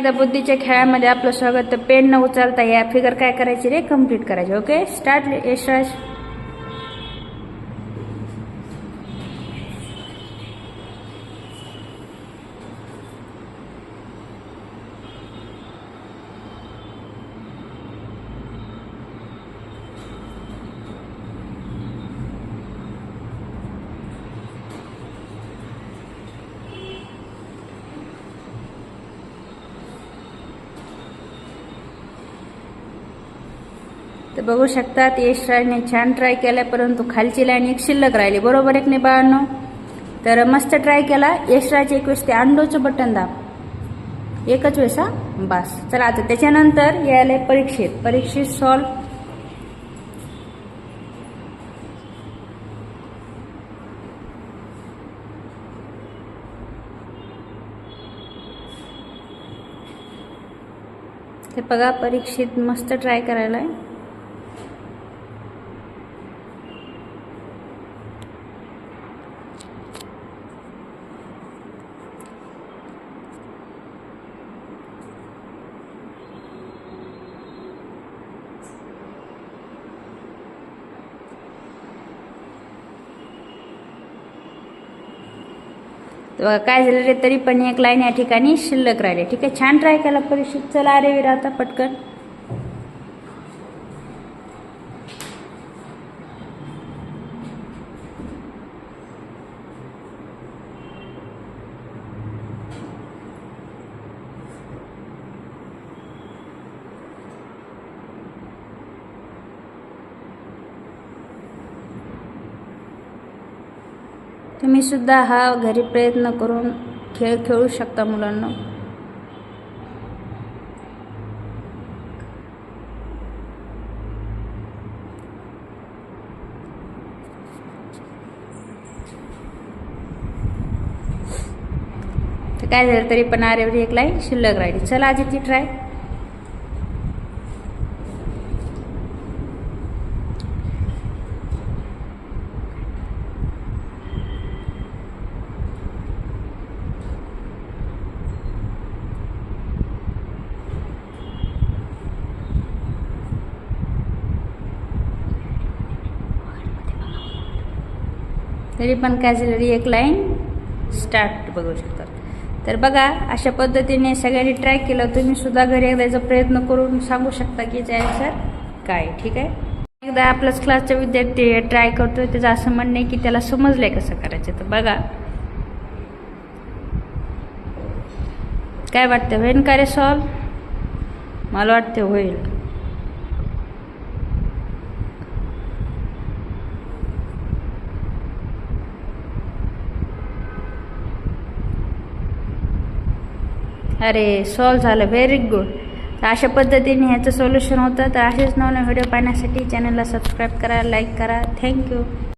आता बुद्धीच्या खेळामध्ये आपलं स्वागत पेन न उचलता या फिगर काय करायची रे? कंप्लीट करायची. ओके स्टार्ट यशराज तर बघू शकतात यशराजने छान ट्राय केला परंतु खालची लाईन एक शिल्लक राहिली. बरोबर एक नाही बाळांनो तर मस्त ट्राय केला. यशराज एक वेळेस ते अंडोचं बटन दाब. एकच वेळेस हा? बस. चला आता त्याच्यानंतर यायला परीक्षेत. परीक्षेत सॉल्व ते बघा परीक्षेत मस्त ट्राय करायला आहे तर बघा काय झालं रे तरी पण एक लाईन या ठिकाणी शिल्लक राहिली. ठीक आहे? छान ट्राय केला परीक्षित. चला अरे विरा आता पटकन. तुम्ही सुद्धा हा घरी प्रयत्न करून खेळ खेळू शकता मुलांना. तर काय झालं तरी पण आरेवरी एक लाईन शिल्लक राहिली. चला आजी ती ट्राय तरी पण काय झालं एक लाईन स्टार्ट बघू शकतात. तर बघा अशा पद्धतीने सगळ्यांनी ट्राय केलं तुम्ही सुद्धा घरी एकदा याचा प्रयत्न करून सांगू शकता की याचे आन्सर काय ठीक आहे? एकदा आपल्याच क्लासचा विद्यार्थी ट्राय करतोय त्याचं असं म्हणणं आहे की त्याला समजलंय कसं करायचं. तर बघा. काय वाटतं होईल का रे सॉल्व मला वाटतं होईल. अरे सॉल्व झालं. व्हेरी गुड तर अशा पद्धतीने ह्याचं सोल्युशन होतं. तर असेच नवनवीन व्हिडिओ पाहण्यासाठी चॅनलला सबस्क्राईब करा लाईक करा. थँक्यू